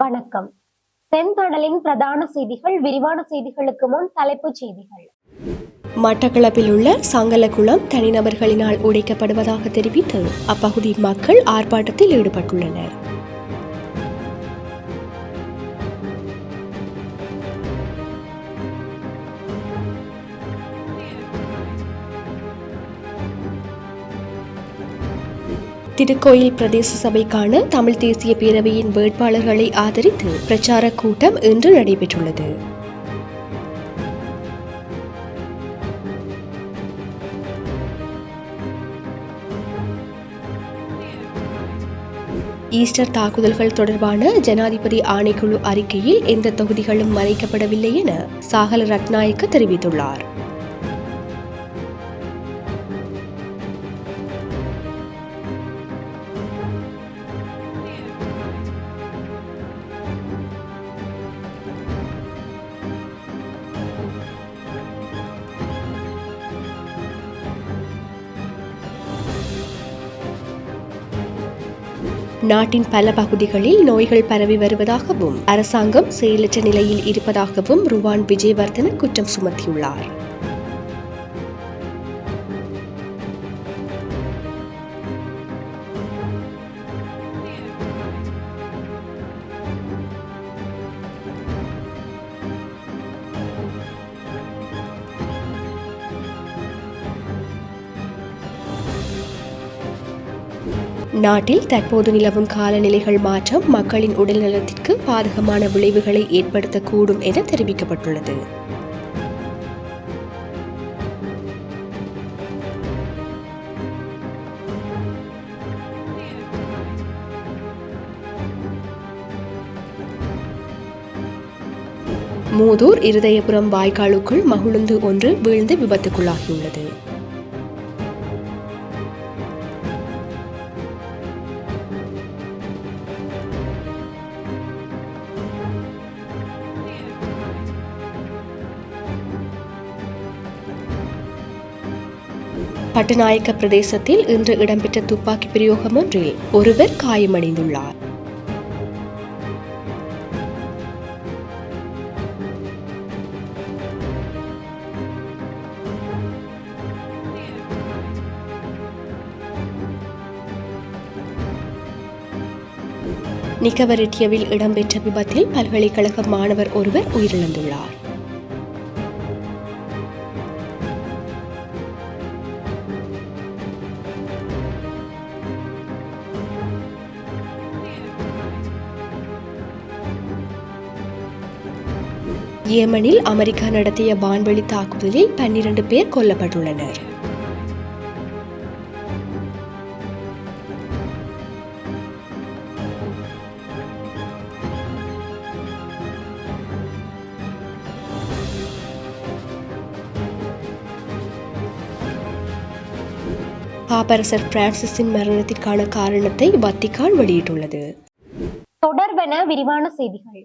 வணக்கம். செந்தடலின் பிரதான செய்திகள் விரிவான செய்திகளுக்கு முன் தலைப்புச் செய்திகள். மட்டக்களப்பில் உள்ள சங்கலகுளம் தனிநபர்களினால் உடைக்கப்படுவதாக தெரிவித்து அப்பகுதி மக்கள் ஆர்ப்பாட்டத்தில் ஈடுபட்டுள்ளனர். திருக்கோயில் பிரதேச சபைக்கான தமிழ் தேசிய பேரவையின் வேட்பாளர்களை ஆதரித்து பிரச்சார கூட்டம் இன்று நடைபெற்றுள்ளது. ஈஸ்டர் தாக்குதல்கள் தொடர்பான ஜனாதிபதி ஆணைக்குழு அறிக்கையில் எந்த தொகுதிகளும் மறைக்கப்படவில்லை என சாகல ரத்நாயக்க தெரிவித்துள்ளார். நாட்டின் பல பகுதிகளில் நோய்கள் பரவி வருவதாகவும் அரசாங்கம் செயலற்ற நிலையில் இருப்பதாகவும் ருவான் விஜயவர்தன குற்றம் சுமத்தியுள்ளார். நாட்டில் தற்போது நிலவும் காலநிலைகள் மாற்றம் மக்களின் உடல் நலத்திற்கு பாதகமான விளைவுகளை ஏற்படுத்தக்கூடும் என தெரிவிக்கப்பட்டுள்ளது. மூதூர் இருதயபுரம் வாய்க்காலுக்குள் மகுழுந்து ஒன்று வீழ்ந்து விபத்துக்குள்ளாகியுள்ளது. பட்டநாயக்க பிரதேசத்தில் இன்று இடம்பெற்ற துப்பாக்கி பிரயோகம் ஒன்றில் ஒருவர் காயமடைந்துள்ளார். நிக்கவரெட்டியவில் இடம்பெற்ற விபத்தில் பல்கலைக்கழக மாணவர் ஒருவர் உயிரிழந்துள்ளார். ஏமனில் அமெரிக்கா நடத்திய வான்வெளி தாக்குதலில் பன்னிரண்டு பேர் கொல்லப்பட்டுள்ளனர். பாப்பரசர் பிரான்சிஸின் மரணத்திற்கான காரணத்தை வத்திக்கான் வெளியிட்டுள்ளது. தொடர்பென விரிவான செய்திகள்.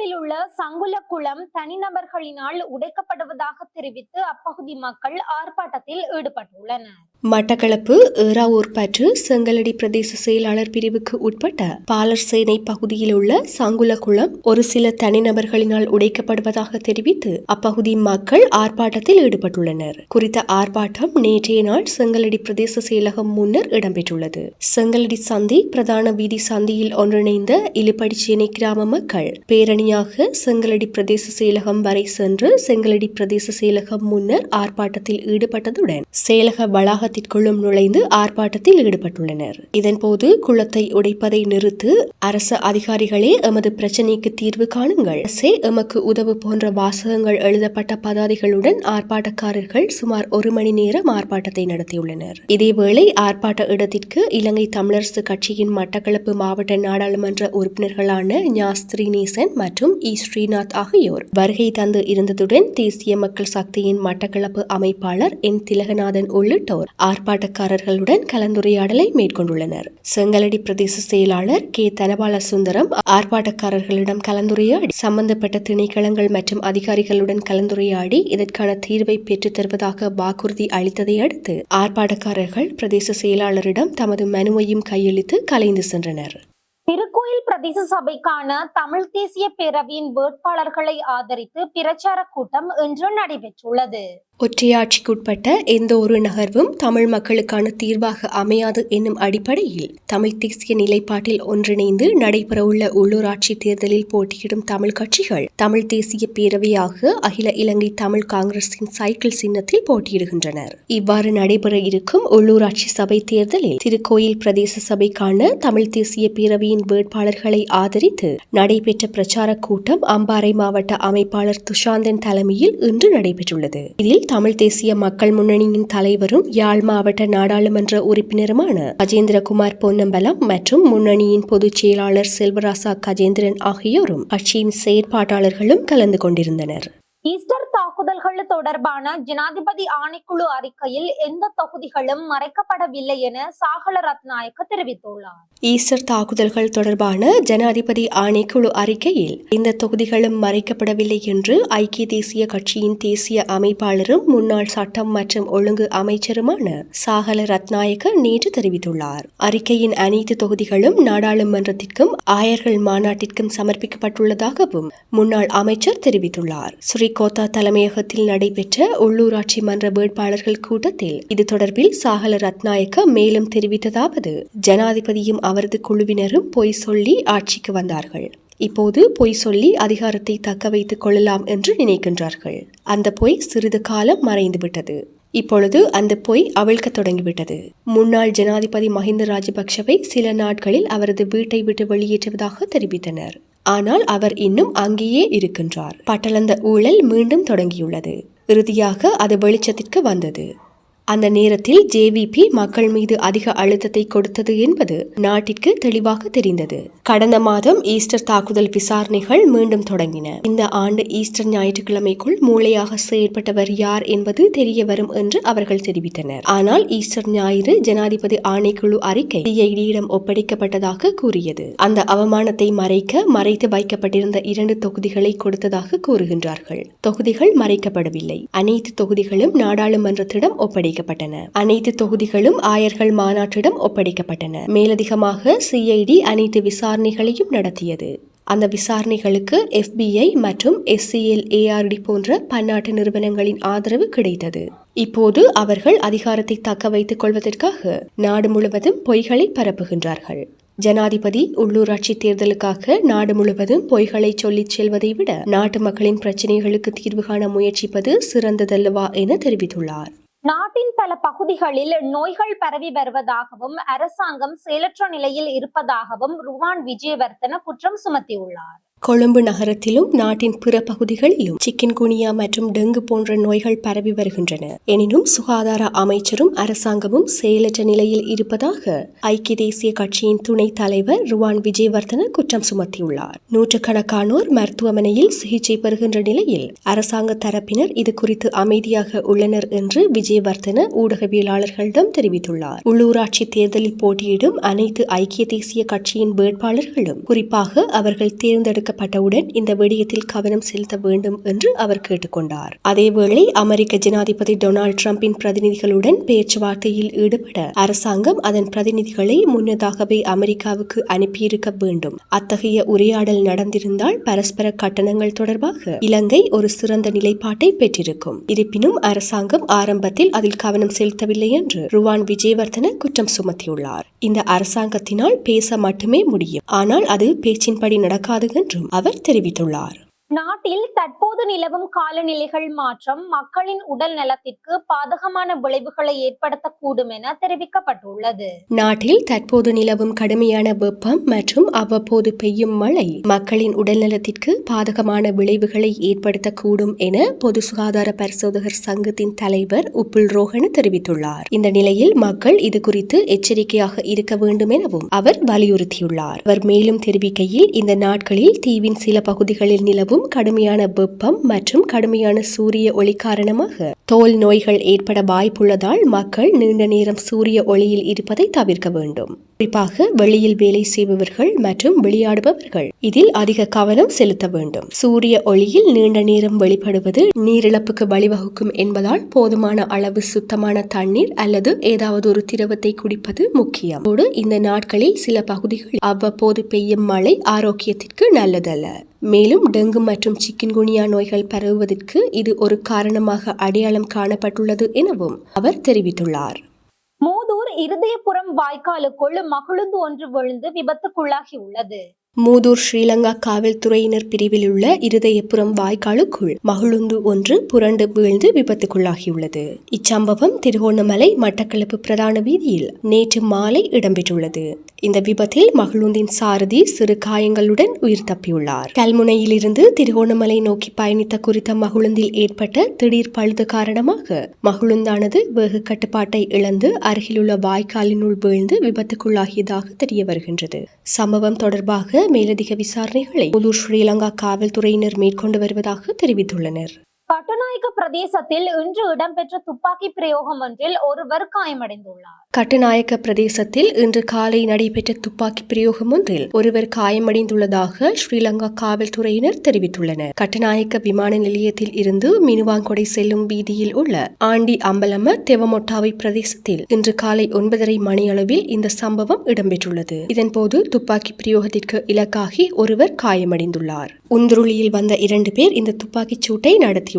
மட்டக்களப்பில் உள்ள சங்குலக்குளம் தனிநபர்களினால் உடைக்கப்படுவதாக தெரிவித்து அப்பகுதி மக்கள் ஆர்ப்பாட்டத்தில் ஈடுபட்டுள்ளனர். மட்டக்களப்பு ஏறாவூர் பற்று செங்கலடி பிரதேச செயலாளர் பிரிவுக்கு உட்பட்ட பாலர் சேனை பகுதியில் உள்ள சங்குலகுளம் ஒரு சில தனிநபர்களினால் உடைக்கப்படுவதாக தெரிவித்து அப்பகுதி மக்கள் ஆர்ப்பாட்டத்தில் ஈடுபட்டுள்ளனர். குறித்த ஆர்ப்பாட்டம் நேற்றைய நாள் செங்கலடி பிரதேச செயலகம் முன்னர் இடம்பெற்றுள்ளது. செங்கலடி சந்தி பிரதான வீதி சந்தியில் ஒன்றிணைந்த இலுப்படிச்சேனை கிராம மக்கள் பேரணி தனியாக செங்கலடி பிரதேச செயலகம் வரை சென்று செங்கலடி பிரதேச செயலகம் முன்னர் ஆர்ப்பாட்டத்தில் ஈடுபட்டதுடன் செயலக வளாகத்திற்குள்ளும் நுழைந்து ஆர்ப்பாட்டத்தில் ஈடுபட்டுள்ளனர். இதன்போது குளத்தை உடைப்பதை நிறுத்து அரச அதிகாரிகளே எமது பிரச்சினைக்கு தீர்வு காணுங்கள். அரசே எமக்கு உதவு போன்ற வாசகங்கள் எழுதப்பட்ட பதாதைகளுடன் ஆர்ப்பாட்டக்காரர்கள் சுமார் ஒரு மணி நேரம் ஆர்ப்பாட்டத்தை நடத்தியுள்ளனர். இதேவேளை ஆர்ப்பாட்ட இடத்திற்கு இலங்கை தமிழரசு கட்சியின் மட்டக்களப்பு மாவட்ட நாடாளுமன்ற உறுப்பினர்களான ஞா மற்றும் மற்றும் இ. ஸ்ரீநாத் ஆகியோர். வருகை தந்து இருந்ததுடன் தேசிய மக்கள் சக்தியின் மட்டக்களப்பு அமைப்பாளர் என். திலகநாதன் உள்ளிட்டோர் ஆர்ப்பாட்டக்காரர்களுடன் கலந்துரையாடலை மேற்கொண்டுள்ளனர். செங்கலடி பிரதேச செயலாளர் கே. தனபால சுந்தரம் ஆர்ப்பாட்டக்காரர்களிடம் கலந்துரையாடி சம்பந்தப்பட்ட திணைக்களங்கள் மற்றும் அதிகாரிகளுடன் கலந்துரையாடி இதற்கான தீர்வை பெற்றுத் தருவதாக வாக்குறுதி அளித்ததை அடுத்து ஆர்ப்பாட்டக்காரர்கள் பிரதேச செயலாளரிடம் தமது மனுவையும் கையளித்து கலைந்து சென்றனர். திருக்கோயில் பிரதேச சபைக்கான தமிழ் தேசிய பேரவையின் வேட்பாளர்களை ஆதரித்து பிரச்சார கூட்டம் இன்று நடைபெற்றுள்ளது. ஒற்றையாட்சிக்குட்பட்ட எந்த ஒரு நகர்வும் தமிழ் மக்களுக்கான தீர்வாக அமையாது என்னும் அடிப்படையில் தமிழ் தேசிய நிலைப்பாட்டில் ஒன்றிணைந்து நடைபெறவுள்ள உள்ளூராட்சி தேர்தலில் போட்டியிடும் தமிழ் கட்சிகள் தமிழ் தேசிய பேரவையாக அகில இலங்கை தமிழ் காங்கிரசின் சைக்கிள் சின்னத்தில் போட்டியிடுகின்றனர். இவ்வாறு நடைபெற இருக்கும் உள்ளூராட்சி சபை தேர்தலில் திருக்கோயில் பிரதேச சபைக்கான தமிழ் தேசிய பேரவையின் வேட்பாளர்களை ஆதரித்து நடைபெற்ற பிரச்சார கூட்டம் அம்பாறை மாவட்ட அமைப்பாளர் துஷாந்தன் தலைமையில் இன்று நடைபெற்றுள்ளது. இதில் தமிழ் தேசிய மக்கள் முன்னணியின் தலைவரும் யாழ் மாவட்ட நாடாளுமன்ற உறுப்பினருமான கஜேந்திரகுமார் பொன்னம்பலம் மற்றும் முன்னணியின் பொதுச் செயலாளர் செல்வராசா கஜேந்திரன் ஆகியோரும் கட்சியின் செயற்பாட்டாளர்களும் கலந்து கொண்டிருந்தனர். ஈஸ்டர் தாக்குதல்கள் தொடர்பான ஜனாதிபதி ஆணைக்குழு அறிக்கையில் எந்த தொகுதிகளும் மறைக்கப்படவில்லை என சாகல ரத்நாயக்க தெரிவித்துள்ளார். ஈஸ்டர் தாக்குதல்கள் தொடர்பான ஜனாதிபதி ஆணைக்குழு அறிக்கையில் எந்த தொகுதிகளும் மறைக்கப்படவில்லை என்று ஐக்கிய தேசிய கட்சியின் தேசிய அமைப்பாளரும் முன்னாள் சட்டம் மற்றும் ஒழுங்கு அமைச்சருமான சாகல ரத்நாயக்க நேற்று தெரிவித்துள்ளார். அறிக்கையின் அனைத்து தொகுதிகளும் நாடாளுமன்றத்திற்கும் ஆயர்கள் மாநாட்டிற்கும் சமர்ப்பிக்கப்பட்டுள்ளதாகவும் முன்னாள் அமைச்சர் தெரிவித்துள்ளார். ஸ்ரீ கோத்தா தலைமையகத்தில் நடைபெற்ற உள்ளூராட்சி மன்ற வேட்பாளர்கள் கூட்டத்தில் இது தொடர்பில் சாகல ரத்நாயக்க மேலும் தெரிவித்ததாவது ஜனாதிபதியும் அவரது குழுவினரும் பொய் சொல்லி ஆட்சிக்கு வந்தார்கள். இப்போது பொய் சொல்லி அதிகாரத்தை தக்க வைத்துக் கொள்ளலாம் என்று நினைக்கின்றார்கள். அந்த பொய் சிறிது காலம் மறைந்துவிட்டது. இப்பொழுது அந்த பொய் அவிழ்க்க தொடங்கிவிட்டது. முன்னாள் ஜனாதிபதி மஹிந்த ராஜபக்ஷவை சில நாட்களில் அவரது வீட்டை விட்டு வெளியேற்றுவதாக தெரிவித்தனர். ஆனால் அவர் இன்னும் அங்கேயே இருக்கின்றார். பட்டளந்த ஊழல் மீண்டும் தொடங்கியுள்ளது. இறுதியாக அது வெளிச்சத்திற்கு வந்தது. அந்த நேரத்தில் ஜேவிபி மக்கள் மீது அதிக அழுத்தத்தை கொடுத்தது என்பது நாட்டிற்கு தெளிவாக தெரிந்தது. கடந்த மாதம் ஈஸ்டர் தாக்குதல் விசாரணைகள் மீண்டும் தொடங்கின. இந்த ஆண்டு ஈஸ்டர் ஞாயிற்றுக்கிழமைக்குள் மூளையாக செயற்பட்டவர் யார் என்பது தெரிய வரும் என்று அவர்கள் தெரிவித்தனர். ஆனால் ஈஸ்டர் ஞாயிறு ஜனாதிபதி ஆணைக்குழு அறிக்கை சிஐடியிடம் ஒப்படைக்கப்பட்டதாக கூறியது. அந்த அவமானத்தை மறைக்க மறைத்து வைக்கப்பட்டிருந்த இரண்டு தொகுதிகளை கொடுத்ததாக கூறுகின்றார்கள். தொகுதிகள் மறைக்கப்படவில்லை. அனைத்து தொகுதிகளும் நாடாளுமன்றத்திடம் ஒப்படைக்கப்பட்டன. அனைத்து தொகுதிகளும் ஆயர்கள் மாநாட்டிடம் ஒப்படைக்கப்பட்டன. மேலதிகமாக சிஐடி அனைத்து விசாரணைகளையும் நடத்தியது. அந்த விசாரணைகளுக்கு எஃபிஐ மற்றும் எஸ்சிஎல் ஏஆர்டி போன்ற பன்னாட்டு நிறுவனங்களின் ஆதரவு கிடைத்தது. இப்போது அவர்கள் அதிகாரத்தை தக்க வைத்துக் கொள்வதற்காக நாடு முழுவதும் பொய்களை பரப்புகின்றார்கள். ஜனாதிபதி உள்ளூராட்சி தேர்தலுக்காக நாடு முழுவதும் பொய்களை சொல்லிச் செல்வதை விட நாட்டு மக்களின் பிரச்சினைகளுக்கு தீர்வு காண முயற்சிப்பது சிறந்ததல்லவா என தெரிவித்துள்ளார். நாட்டின் பல பகுதிகளில் நோய்கள் பரவி வருவதாகவும் அரசாங்கம் செயலற்ற நிலையில் இருப்பதாகவும் ருவான் விஜயவர்தன குற்றம் சுமத்தியுள்ளார். கொழும்பு நகரத்திலும் நாட்டின் பிற பகுதிகளிலும் சிக்கன் குனியா மற்றும் டெங்கு போன்ற நோய்கள் பரவி வருகின்றன. எனினும் சுகாதார அமைச்சரும் அரசாங்கமும் செயலற்ற நிலையில் இருப்பதாக ஐக்கிய தேசிய கட்சியின் துணைத் தலைவர் ருவான் விஜயவர்தன குற்றம் சுமத்தியுள்ளார். நூற்றுக்கணக்கானோர் மருத்துவமனையில் சிகிச்சை பெறுகின்ற நிலையில் அரசாங்க தரப்பினர் இது குறித்து அமைதியாக உள்ளனர் என்று விஜயவர்தன ஊடகவியலாளர்களிடம் தெரிவித்துள்ளார். உள்ளூராட்சி தேர்தலில் போட்டியிடும் அனைத்து ஐக்கிய தேசிய கட்சியின் வேட்பாளர்களும் குறிப்பாக அவர்கள் தேர்ந்தெடுக்க அறிவிக்கப்பட்டவுடன் இந்த விடயத்தில் கவனம் செலுத்த வேண்டும் என்று அவர் கேட்டுக்கொண்டார். அதேவேளை அமெரிக்க ஜனாதிபதி டொனால்டு டிரம்பின் பிரதிநிதிகளுடன் பேச்சுவார்த்தையில் ஈடுபட அரசாங்கம் அதன் பிரதிநிதிகளை முன்னதாகவே அமெரிக்காவுக்கு அனுப்பியிருக்க வேண்டும். அத்தகைய உரையாடல் நடந்திருந்தால் பரஸ்பர கட்டணங்கள் தொடர்பாக இலங்கை ஒரு சிறந்த நிலைப்பாட்டை பெற்றிருக்கும். இருப்பினும் அரசாங்கம் ஆரம்பத்தில் அதில் கவனம் செலுத்தவில்லை என்று ருவான் விஜயவர்தன குற்றம் சுமத்தியுள்ளார். இந்த அரசாங்கத்தினால் பேச மட்டுமே முடியும். ஆனால் அது பேச்சின்படி நடக்காது என்று என்றும் அவர் தெரிவித்துள்ளார். நாட்டில் தற்போது நிலவும் காலநிலைகள் மாற்றம் மக்களின் உடல் நலத்திற்கு பாதகமான விளைவுகளை ஏற்படுத்தக்கூடும் என தெரிவிக்கப்பட்டுள்ளது. நாட்டில் தற்போது நிலவும் கடுமையான வெப்பம் மற்றும் அவ்வப்போது பெய்யும் மழை மக்களின் உடல் நலத்திற்கு பாதகமான விளைவுகளை ஏற்படுத்தக்கூடும் என பொது சுகாதார பரிசோதகர் சங்கத்தின் தலைவர் உப்புல் ரோஹன தெரிவித்துள்ளார். இந்த நிலையில் மக்கள் இது குறித்து எச்சரிக்கையாக இருக்க வேண்டும் எனவும் அவர் வலியுறுத்தியுள்ளார். அவர் மேலும் தெரிவிக்கையில் இந்த நாட்களில் தீவின் சில பகுதிகளில் நிலவும் நிலவும் கடுமையான வெப்பம் மற்றும் கடுமையான சூரிய ஒளி காரணமாக தோல் நோய்கள் ஏற்பட வாய்ப்புள்ளதால் மக்கள் நீண்ட நேரம் சூரிய ஒளியில் இருப்பதை தவிர்க்க வேண்டும். குறிப்பாக வெளியில் வேலை செய்பவர்கள் மற்றும் விளையாடுபவர்கள் இதில் அதிக கவனம் செலுத்த வேண்டும். சூரிய ஒளியில் நீண்ட நேரம் வெளிப்படுவது நீரிழப்புக்கு வழிவகுக்கும் என்பதால் போதுமான அளவு சுத்தமான தண்ணீர் அல்லது ஏதாவது ஒரு திரவத்தை குடிப்பது முக்கியம். இந்த நாட்களில் சில பகுதிகளில் அவ்வப்போது பெய்யும் மழை ஆரோக்கியத்திற்கு நல்லதல்ல. மேலும் டெங்கு மற்றும் சிக்கன்குனியா நோய்கள் பரவுவதற்கு இது ஒரு காரணமாக அடையாளம் காணப்பட்டுள்ளது எனவும் அவர் தெரிவித்துள்ளார். மூதூர் இருதயபுரம் வாய்க்காலுக்குள் மகிழுந்து ஒன்று விழுந்து விபத்துக்குள்ளாகி உள்ளது மூதூர் ஸ்ரீலங்கா காவல்துறையினர் பிரிவில் உள்ள இருதயபுரம் வாய்க்காலுக்குள் மகிழுந்து ஒன்று புரண்டு வீழ்ந்து விபத்துக்குள்ளாகியுள்ளது. இச்சம்பவம் திருகோணமலை மட்டக்களப்பு பிரதான வீதியில் நேற்று மாலை இடம்பெற்றுள்ளது. இந்த விபத்தில் மகிழுந்தின் சாரதி சிறு காயங்களுடன் உயிர் தப்பியுள்ளார். கல்முனையிலிருந்து திருகோணமலை நோக்கி பயணித்த குறித்த மகிழுந்தில் ஏற்பட்ட திடீர் பழுது காரணமாக மகிழுந்தானது வேக கட்டுப்பாட்டை இழந்து அருகிலுள்ள வாய்க்காலினுள் வீழ்ந்து விபத்துக்குள்ளாகியதாக தெரிய வருகின்றது சம்பவம் தொடர்பாக மேலதிக விசாரணைகளை உள்ளூர் ஸ்ரீலங்கா காவல்துறையினர் மேற்கொண்டு வருவதாக தெரிவித்துள்ளனர். கட்டுநாயக்க பிரதேசத்தில் இன்று இடம்பெற்ற துப்பாக்கி பிரயோகம் ஒன்றில் ஒருவர் காயமடைந்துள்ளார். கட்டுநாயக்க பிரதேசத்தில் இன்று காலை நடைபெற்ற துப்பாக்கி பிரயோகம் ஒன்றில் ஒருவர் காயமடைந்துள்ளதாக ஸ்ரீலங்கா காவல்துறையினர் தெரிவித்துள்ளனர். கட்டுநாயக்க விமான நிலையத்தில் இருந்து மினுவாங்கொடை செல்லும் வீதியில் உள்ள ஆண்டி அம்பலம தெவமொட்டாவை பிரதேசத்தில் இன்று காலை ஒன்பதரை மணியளவில் இந்த சம்பவம் இடம்பெற்றுள்ளது. இதன்போது துப்பாக்கி பிரயோகத்திற்கு இலக்காகி ஒருவர் காயமடைந்துள்ளார். உந்துருளியில் வந்த இரண்டு பேர் இந்த துப்பாக்கிச் சூட்டை நடத்தியுள்ளனர்.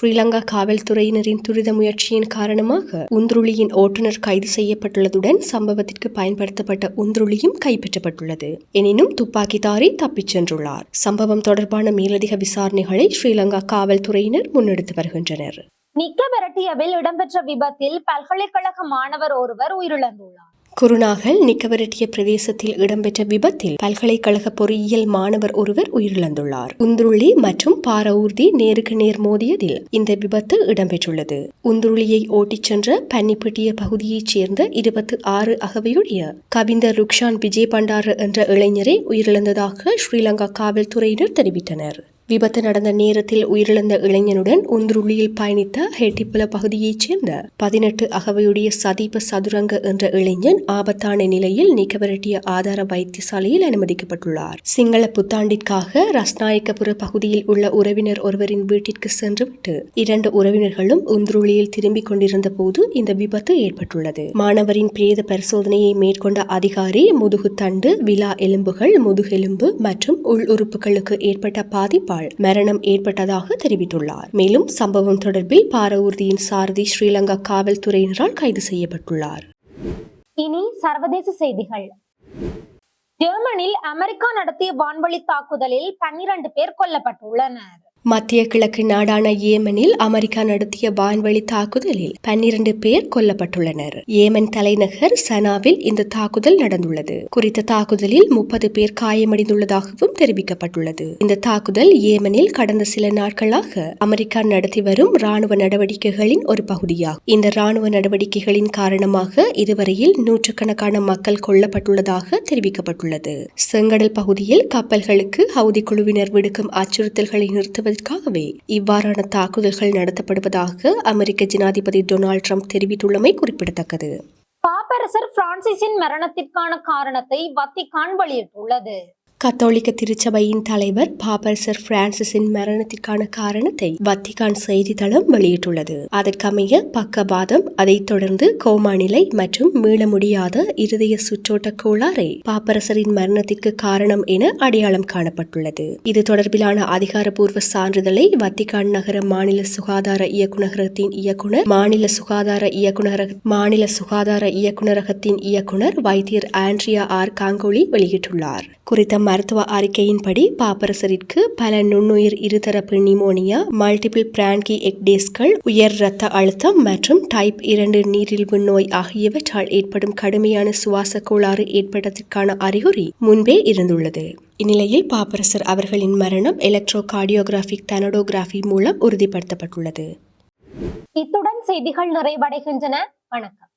ஸ்ரீலங்கா காவல்துறையினரின் துரித முயற்சியின் காரணமாக உந்துருளியின் ஓட்டுநர் கைது செய்யப்பட்டுள்ளதுடன் சம்பவத்திற்கு பயன்படுத்தப்பட்ட உந்துருளியும் கைப்பற்றப்பட்டுள்ளது. எனினும் துப்பாக்கிதாரி தப்பிச் சென்றுள்ளார். சம்பவம் தொடர்பான மேலதிக விசாரணைகளை ஸ்ரீலங்கா காவல்துறையினர் முன்னெடுத்து வருகின்றனர். நிக்க விரட்டியவில் இடம்பெற்ற விபத்தில் பல்கலைக்கழக மாணவர் ஒருவர் உயிரிழந்துள்ளார். குருநாகல் நிக்கவரட்டிய பிரதேசத்தில் இடம்பெற்ற விபத்தில் பல்கலைக்கழக பொறியியல் மாணவர் ஒருவர் உயிரிழந்துள்ளார். உந்துருளி மற்றும் பாரவூர்தி நேருக்கு நேர் மோதியதில் இந்த விபத்து இடம்பெற்றுள்ளது. உந்துருளியை ஓட்டிச் சென்ற பன்னிப்பட்டிய பகுதியைச் சேர்ந்த இருபத்தி ஆறு அகவையுடைய கவிந்தர் ருக்ஷான் விஜய் பண்டார என்ற இளைஞரை உயிரிழந்ததாக ஸ்ரீலங்கா காவல்துறையினர் தெரிவித்தனர். விபத்து நடந்த நேரத்தில் உயிரிழந்த இளைஞனுடன் உந்துருளியில் பயணித்த ஹெட்டிப்புல பகுதியைச் சேர்ந்த பதினெட்டு அகவையுடைய சதீப சதுரங்க என்ற இளைஞன் ஆபத்தான நிலையில் நீக்கவிரட்டிய ஆதார வைத்தியசாலையில் அனுமதிக்கப்பட்டுள்ளார். சிங்கள புத்தாண்டிற்காக ரஸ்நாயக்கபுர பகுதியில் உள்ள உறவினர் ஒருவரின் வீட்டிற்கு சென்றுவிட்டு இரண்டு உறவினர்களும் உந்துருளியில் திரும்பிக் கொண்டிருந்த போது இந்த விபத்து ஏற்பட்டுள்ளது. மாணவரின் பிரேத பரிசோதனையை மேற்கொண்ட அதிகாரி முதுகுத்தண்டு விலா எலும்புகள் முதுகெலும்பு மற்றும் உள் உறுப்புகளுக்கு ஏற்பட்ட பாதிப்பால் மரணம் ஏற்பட்டதாக தெரிவித்துள்ளார். மேலும் சம்பவம் தொடர்பில் பாரவூர்தியின் சாரதி ஸ்ரீலங்கா காவல்துறையினரால் கைது செய்யப்பட்டுள்ளார். இனி சர்வதேச செய்திகள். ஜெர்மனில் அமெரிக்கா நடத்திய வான்வழி தாக்குதலில் பன்னிரண்டு பேர் கொல்லப்பட்டுள்ளனர். மத்திய கிழக்கு நாடான ஏமனில் அமெரிக்கா நடத்திய வான்வழி தாக்குதலில் பன்னிரண்டு பேர் கொல்லப்பட்டுள்ளனர். ஏமன் தலைநகர் சனாவில் இந்த தாக்குதல் நடந்துள்ளது. குறித்த தாக்குதலில் முப்பது பேர் காயமடைந்துள்ளதாகவும் தெரிவிக்கப்பட்டுள்ளது. இந்த தாக்குதல் ஏமனில் கடந்த சில நாட்களாக அமெரிக்கா நடத்தி வரும் ராணுவ நடவடிக்கைகளின் ஒரு பகுதியாகும். இந்த ராணுவ நடவடிக்கைகளின் காரணமாக இதுவரையில் நூற்றுக்கணக்கான மக்கள் கொல்லப்பட்டுள்ளதாக தெரிவிக்கப்பட்டுள்ளது. செங்கடல் பகுதியில் கப்பல்களுக்கு ஹவுதி குழுவினர் விடுக்கும் அச்சுறுத்தல்களை நிறுத்துவது நோக்கங்களுக்காகவே இவ்வாறான தாக்குதல்கள் நடத்தப்படுவதாக அமெரிக்க ஜனாதிபதி டொனால்ட் ட்ரம்ப் தெரிவித்துள்ளமை குறிப்பிடத்தக்கது. பாப்பரசர் பிரான்சிஸின் மரணத்திற்கான காரணத்தை வத்திகான் வெளியிட்டுள்ளது. கத்தோலிக்க திருச்சபையின் தலைவர் பாபர் சர் பிரான்சிஸின் மரணத்திற்கான காரணத்தை வத்திகான் செய்தித்தளம் வெளியிட்டுள்ளது. அதற்கமைய பக்கவாதம் அதைத் தொடர்ந்து கோமா நிலை மற்றும் மீள முடியாத இருதய சுற்றோட்ட கோளாறை பாப்பரசரின் மரணத்திற்கு காரணம் என அடையாளம் காணப்பட்டுள்ளது. இது தொடர்பிலான அதிகாரப்பூர்வ சான்றிதழை வத்திகான் நகர மாநில சுகாதார இயக்குநரகத்தின் இயக்குனர் மாநில சுகாதார இயக்குநரக மாநில சுகாதார இயக்குநரகத்தின் இயக்குனர் வைத்தியர் ஆண்ட்ரியா ஆர் காங்கோலி வெளியிட்டுள்ளார். குறித்த மருத்துவ அறிக்கையின்படி பாப்பரசரிற்கு பல நுண்ணுயிர் இருதரப்பு நிமோனியா மல்டிபிள் பிரான்கி எக்டேஸ்கள் உயர் இரத்த அழுத்தம் மற்றும் டைப் இரண்டு நீரிழிவு நோய் ஆகியவற்றால் ஏற்படும் கடுமையான சுவாச கோளாறு ஏற்பட்டதற்கான அறிகுறி முன்பே இருந்துள்ளது. இந்நிலையில் பாப்பரசர் அவர்களின் மரணம் எலக்ட்ரோ கார்டியோகிராபிக் தனடோகிராஃபி மூலம் உறுதிப்படுத்தப்பட்டுள்ளது. இத்துடன் செய்திகள் நிறைவடைகின்றன. வணக்கம்.